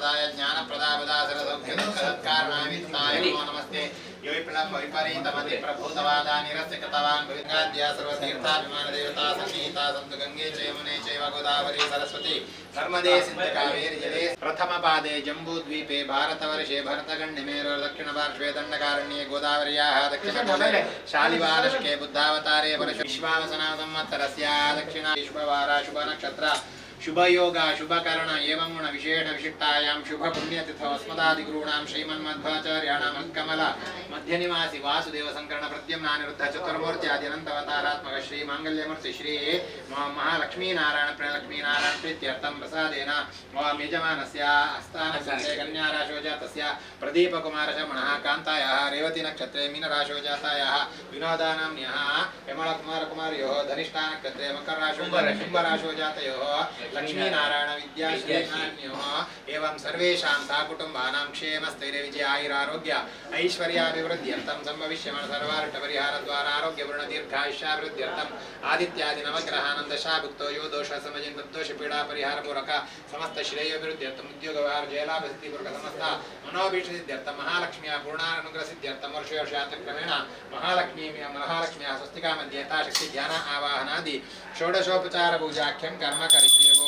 ज्ञानप्रदाय ज्ञानप्रदापदासरसौख्यदुःखसत्कारणावित्ताय नमो नमस्ते यो विप्लव विपरीतमति प्रभूतवादानिरस्य कृतवान् भविङ्गाद्या सर्वतीर्थाभिमानदेवता सन्निहिता सन्तु गङ्गे च यमुने चैव गोदावरी सरस्वती नर्मदे सिन्धकावेरि जले प्रथमपादे जम्बूद्वीपे भारतवर्षे भरतगण्यमेरो दक्षिणपार्श्वे दण्डकारण्ये गोदावर्याः दक्षिणकोणे शालिवादशके बुद्धावतारे परशु विश्वावसना संवत्सरस्य दक्षिणा विश्ववारा शुभनक्षत्र शुभयोग, शुभकरण एवं विशेष विशिष्टायां शुभ पुण्यतिथौ अस्मदादिगुरूणां श्रीमन्मध्वाचार्याणां कमल मध्यनिवासि वासुदेव संकरण प्रद्युम्नानिरुद्ध चतुर्मूर्ति आदि अनन्तवतारात्मक श्री महालक्ष्मीनारायण प्रणलक्ष्मीनारायण प्रीत्यर्थं प्रसादेन मम यजमानस्य स्थानस्य कन्याराशो जातस्य प्रदीपकुमारशमणः कान्तायाः रेवतीनक्षत्रे मीनराशो जातायाः विनोदानाम्न्यः यमलकुमारकुमार्योः धनिष्ठानक्षत्रे मकरराशो शुम्भराशो जातयोः लक्ष्मीनारायण विद्याश्रीनान्योः एवं सर्वेषां साकुटुम्बानां क्षेमस्थैर्यविजय आयुरारोग्य ऐश्वर्याभिवृद्ध्यर्थं सम्भविष्यमण सर्वार्थपरिहारद्वारा आरोग्यपूर्ण दीर्घायुष्याभिवृद्ध्यर्थम् आदित्यादि नवग्रहानन्दशाभुक्तो यो दोषसमजिन् तद्दोषपीडापरिहारपूर्वक समस्त श्रेयोभिवृद्ध्यर्थम् उद्योगव्यवहार जयलाभसिद्धिपूर्वक समस्त मनोभीष्टसिद्ध्यर्थं महालक्ष्म्याः पूर्णानुग्रहसिद्ध्यर्थं वर्षवर्षातक्रमेण महालक्ष्मी महालक्ष्म्याः स्वस्तिका मध्ये यथाशक्ति ध्यान आवाहनादि षोडशोपचार पूजाख्यं कर्म करिष्ये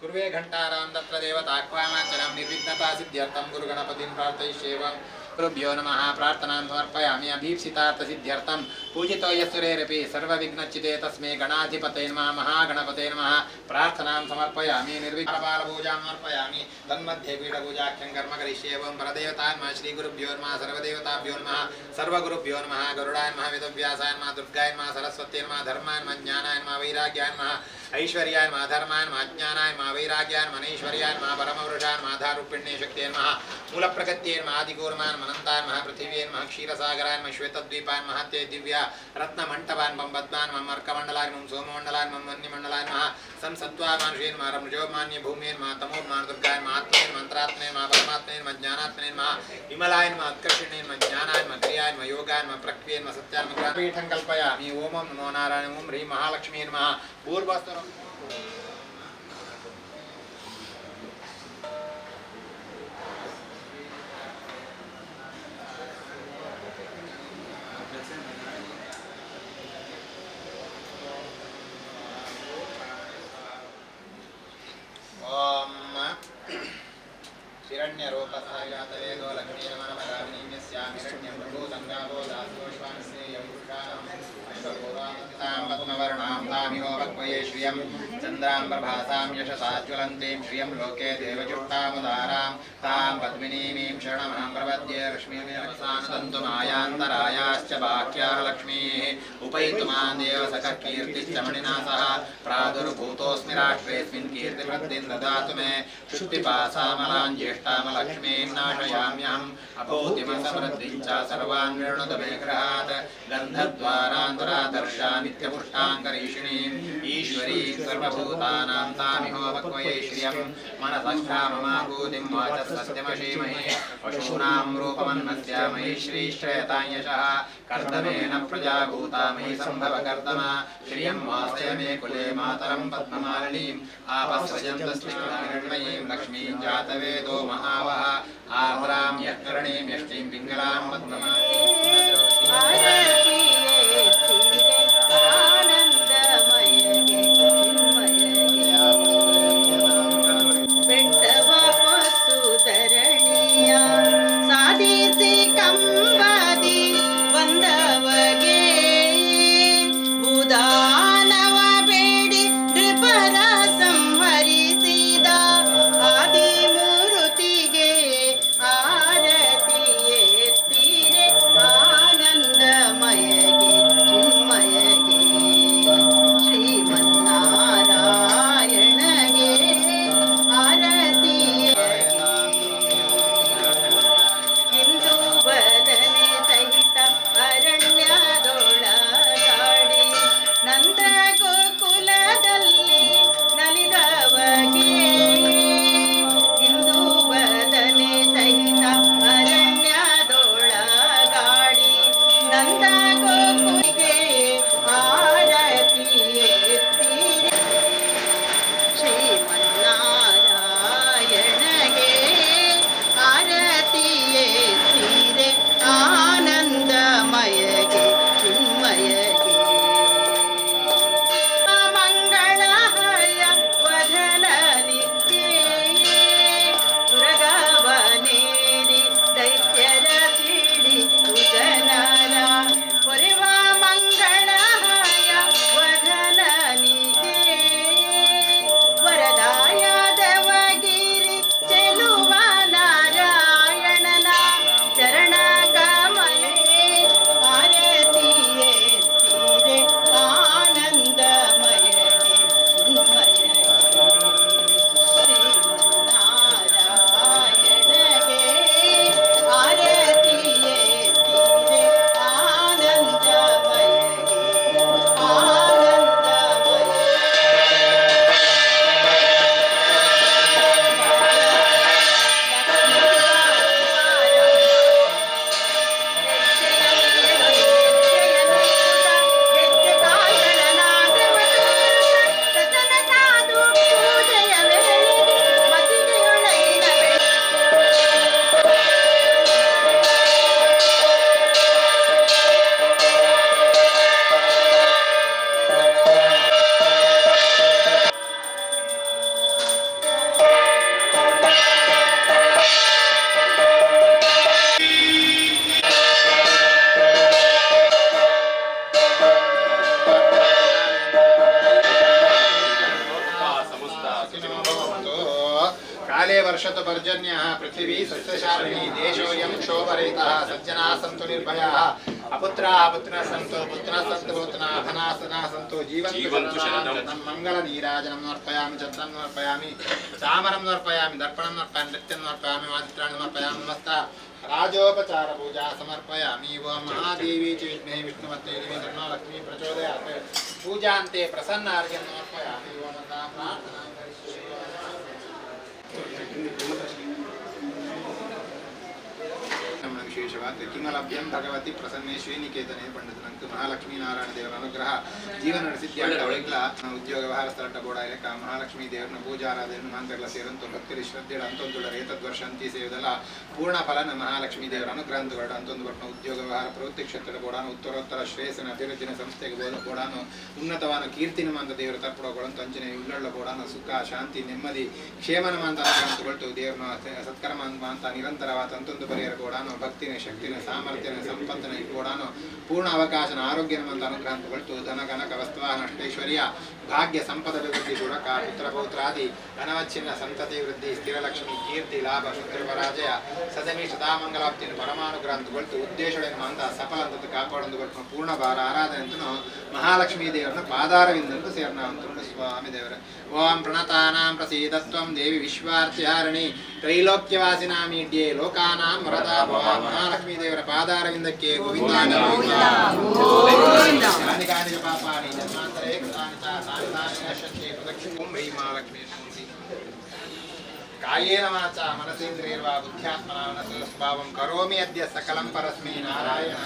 कुर्वे घण्टारां तत्र देवताह्वानाञ्चनं निर्विघ्नता सिद्ध्यर्थं गुरुगणपतिं प्रार्थयिष्येवं। गुरुभ्यो नमः प्रार्थनां समर्पयामि, अभीप्सितार्थसिद्ध्यर्थं। पूजितो यस्सुरेरपि सर्वविघ्नच्चिते तस्मै गणाधिपते नमः महागणपते नमः। प्रार्थनां समर्पयामि निर्विघ्नपालपूजां समर्पयामि। तन्मध्ये पीठपूजाख्यं कर्म करिष्ये एवं परदेवतान्मः श्रीगुरुभ्यो नमः, सर्वदेवताभ्यो नमः, सर्वगुरुभ्यो नमः गरुडाय नमः वेदव्यासाय नमः दुर्गाय नमः सरस्वत्यै नमः धर्माय नमः ज्ञानाय नमः वैराग्याय नमः ऐश्वर्याय नमः धर्माय नमः ज्ञानाय नमः वैराग्याय नमः अनैश्वर्याय नमः परमवृषाय नमः अनन्ताय नमः पृथिव्यै नमः क्षीरसागराय नमः श्वेतद्वीपाय दिव्या रत्नमण्टपाय नमः पद्माय नमः अर्कमण्डलाय नमः सोममण्डलाय नमः वन्यमण्डलाय नमः संसत्त्वा मानुषे नमः रमजोमान्य भूमे नमः तमोमान् दुर्गाय नमः मन्त्रात्मने नमः परमात्मने नमः ज्ञानात्मने नमः विमलाय नमः उत्कर्षिणे नमः ज्ञानाय नमः क्रियाय नमः योगाय नमः प्रक्रिये नमः सत्याय पीठं कल्पयामि ओम नमो नारायण ओम ह्रीं महालक्ष्मी नमः Gracias. श्रियं चन्द्रां प्रभासां यशसा ज्वलन्तीं श्रियं लोके देवजुष्टामुदारां तां पद्मिनीमीं शरणमहं प्रपद्ये लक्ष्मीर्मिरक्षानुदन्तु मायान्तरायाश्च बाह्याः लक्ष्मीः उपैतुमान् देव सकः कीर्तिश्च मणिना सह प्रादुर्भूतोऽस्मि राष्ट्रेऽस्मिन् कीर्तिवृद्धिं ददातु मे शुक्तिपासामलां ज्येष्ठामलक्ष्मीं नाशयाम्यहम् अभूतिमसमृद्धिं च सर्वान् विणुत मे गृहात् गन्धद्वारान्तरादर्शा नित्यपुष्टाङ्करीषिणीम् ईश्वरीं सर्वभूतानां तामिहो भक्वये श्रियं मनसङ्घाममाभूतिं वाचः सत्यमशीमहे पशूनां रूपमन्नस्यामहि श्रीश्रयतां यशः कर्दमेन प्रजाभूता मयि सम्भव कर्दमा श्रियं वासय मे कुले मातरं पद्ममालिनीम् आपस्रजन्तस्निग्धमृण्मयीं लक्ष्मीं जातवेदो महावः आर्द्रां यः करणीं यष्टिं पिङ्गलां Hare Krishna. सस्यशालिनी देशोऽयं क्षोभरहितः सज्जनाः सन्तु निर्भयाः अपुत्राः पुत्रः सन्तु पुत्रः सन्तु पुत्रः धनासनाः सन्तु जीवन्तु जीवन्तु शरदां शरदम्। शतं मङ्गलनीराजनं समर्पयामि चन्द्रं समर्पयामि चामरं समर्पयामि दर्पणं समर्पयामि नृत्यं समर्पयामि वादित्राणि समर्पयामि नमस्ता। राजोपचारपूजा समर्पयामि ॐ महादेवी च विद्महे विष्णुमत्ते देवी लक्ष्मी प्रचोदयात्। पूजान्ते प्रसन्नार्घ्यं समर्पयामि तथा प्रार्थनां ವಿಶೇಷವಾದ ಕಿಮಲಭ್ಯಂ ಭಗವತಿ ಪ್ರಸನ್ನೆ ಶ್ರೀನಿಕೇತನೆ ಪಂಡಿತನಂತು ಮಹಾಲಕ್ಷ್ಮೀ ನಾರಾಯಣ ದೇವರ ಅನುಗ್ರಹ. ಜೀವನ ನಡೆಸಿದ್ದೆ ಉದ್ಯೋಗ ವ್ಯವಹಾರ ಸ್ಥಳ ಬೋಡ ಇಲಕ ಮಹಾಲಕ್ಷ್ಮೀ ದೇವರನ್ನು ಪೂಜಾರಾಧನೆ ಮಾಂತೆಲ್ಲ ಸೇರಂತು ಭಕ್ತರಿ ಶ್ರದ್ಧೆ ಅಂತೊಂದುಳ ಏತದ್ ವರ್ಷ ಅಂತಿ ಸೇವದಲ್ಲ ಪೂರ್ಣ ಫಲನ ಮಹಾಲಕ್ಷ್ಮೀ ದೇವರ ಅನುಗ್ರಹ ಅಂತೊಂದು ಬಟ್ಟ ಉದ್ಯೋಗ ವ್ಯವಹಾರ ಪ್ರವೃತ್ತಿ ಕ್ಷೇತ್ರ ಬೋಡಾನು ಉತ್ತರೋತ್ತರ ಶ್ರೇಯಸ್ಸಿನ ಅಭಿವೃದ್ಧಿ ಸಂಸ್ಥೆಗೆ ಬೋಡಾನು ಉನ್ನತವಾದ ಕೀರ್ತಿನ ಮಾಂತ ದೇವರ ತರ್ಪಡಗೊಳಂತ ಅಂಚನೆ ಉಳ್ಳಳ್ಳ ಬೋಡಾನ ಸುಖ, ಶಾಂತಿ, ನೆಮ್ಮದಿ, ಕ್ಷೇಮನ ಮಾಂತ ಅನುಗ್ರಹಗೊಳ್ತು ದೇವರ ಸತ್ಕರ್ಮ ಅಂತ ನಿರಂತರವಾದ ಅಂತೊಂದು ಪರಿಹಾರ ಬೋಡಾನು ಭಕ್ತಿನ ಶಕ್ತಿನ ಸಾಮರ್ಥ್ಯನ, ಸಂಪತ್ತಿನ ಬೋಡಾನು ಪೂರ್ಣ ಅವಕಾಶನ ಆರೋಗ್ಯನ ಮಂತ ಅನುಗ್ರಹಗೊಳ್ತು ಧನ ಕನಕ ವಸ್ತುವ ಭಾಗ್ಯ, ಸಂಪದ ಅಭಿವೃದ್ಧಿ ಗುಣಕ ಪುತ್ರ ಪೌತ್ರಾದಿ ಧನವಚ್ಛಿನ್ನ ಸಂತತಿ ವೃದ್ಧಿ ಸ್ಥಿರಲಕ್ಷ್ಮಿ ಕೀರ್ತಿ, ಲಾಭ ಶತ್ರು ಪರಾಜಯ ಸದಮಿ ಸದಾಮಂಗಲಾಪ್ತಿಯನ್ನು ಪರಮಾನುಗ್ರಹ ಅಂತಗೊಳ್ತು ಉದ್ದೇಶಗಳನ್ನು ಸಫಲ ಅಂತ ಕಾಪಾಡೊಂದು ಕೊಟ್ಟು ಪೂರ್ಣ ಭಾರ, ಆರಾಧನೆ ಅಂತನು ಮಹಾಲಕ್ಷ್ಮೀ ದೇವರನ್ನ ಪಾದಾರವಿಂದಂತೂ ಸೇರ್ನ ಸ್ವಾಮಿ ದೇವರ. ಓಂ ಪ್ರಣತಾನಾಂ ಪ್ರಸೀದತ್ವಂ ದೇವಿ ವಿಶ್ವಾರ್ಥಿಹಾರಣಿ ತ್ರೈಲೋಕ್ಯವಾಸಿನಾಮೀಡ್ಯೆ ಲೋಕಾನಾಂ ವರದಾ ಭವ మహాలక్ష్మీదేవుల పాదారవిందకే గోవిందాని కాయేన వాచ మనసేంద్రియర్వా బుద్ధ్యాత్మనా స్వభావం కరోమి అద్య సకలం పరస్మై నారాయణ.